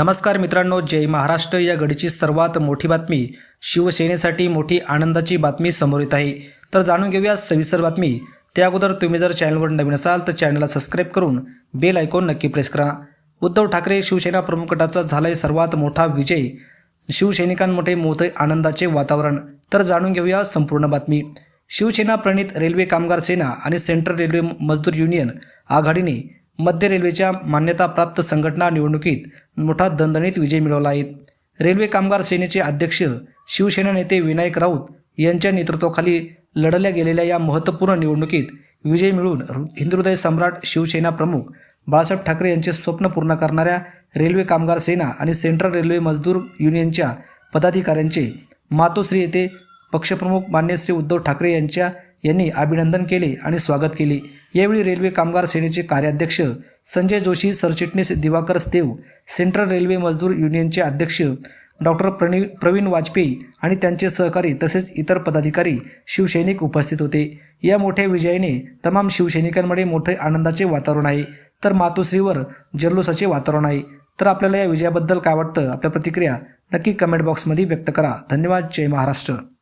नमस्कार मित्रांनो जय महाराष्ट्र. या घडीची सर्वात मोठी बातमी शिवसेनेसाठी मोठी आनंदाची बातमी समोर येत आहे. तर जाणून घेऊया सविस्तर बातमी. त्या अगोदर तुम्ही जर चॅनलवर नवीन असाल तर चॅनलला सबस्क्राईब करून बेल आयकॉन नक्की प्रेस करा. उद्धव ठाकरे शिवसेना प्रमुख गटाचा झालाय सर्वात मोठा विजय. शिवसैनिकांमध्ये मोठे आनंदाचे वातावरण. तर जाणून घेऊया संपूर्ण बातमी. शिवसेना प्रणित रेल्वे कामगार सेना आणि सेंट्रल रेल्वे मजदूर युनियन आघाडीने मध्य रेल्वेच्या मान्यताप्राप्त संघटना निवडणुकीत मोठा दणदणीत विजय मिळवला आहे. रेल्वे कामगार सेनेचे अध्यक्ष शिवसेना नेते विनायक राऊत यांच्या नेतृत्वाखाली लढल्या गेलेल्या या महत्त्वपूर्ण निवडणुकीत विजय मिळून हिंदुदय सम्राट शिवसेना प्रमुख बाळासाहेब ठाकरे यांचे स्वप्न पूर्ण करणाऱ्या रेल्वे कामगार सेना आणि सेंट्रल रेल्वे मजदूर युनियनच्या पदाधिकाऱ्यांचे मातोश्री येथे पक्षप्रमुख मान्यश्री उद्धव ठाकरे यांच्या यांनी अभिनंदन केले आणि स्वागत केले. यावेळी रेल्वे कामगार सेनेचे कार्याध्यक्ष संजय जोशी सरचिटणीस दिवाकर देव सेंट्रल रेल्वे मजदूर युनियनचे अध्यक्ष डॉक्टर प्रणि प्रवीण वाजपेयी आणि त्यांचे सहकारी तसेच इतर पदाधिकारी शिवसैनिक उपस्थित होते. या मोठ्या विजयाने तमाम शिवसैनिकांमध्ये मोठे आनंदाचे वातावरण आहे. तर मातोश्रीवर जल्लोषाचे वातावरण आहे. तर आपल्याला या विजयाबद्दल काय वाटतं? आपल्या प्रतिक्रिया नक्की कमेंट बॉक्समध्ये व्यक्त करा. धन्यवाद. जय महाराष्ट्र.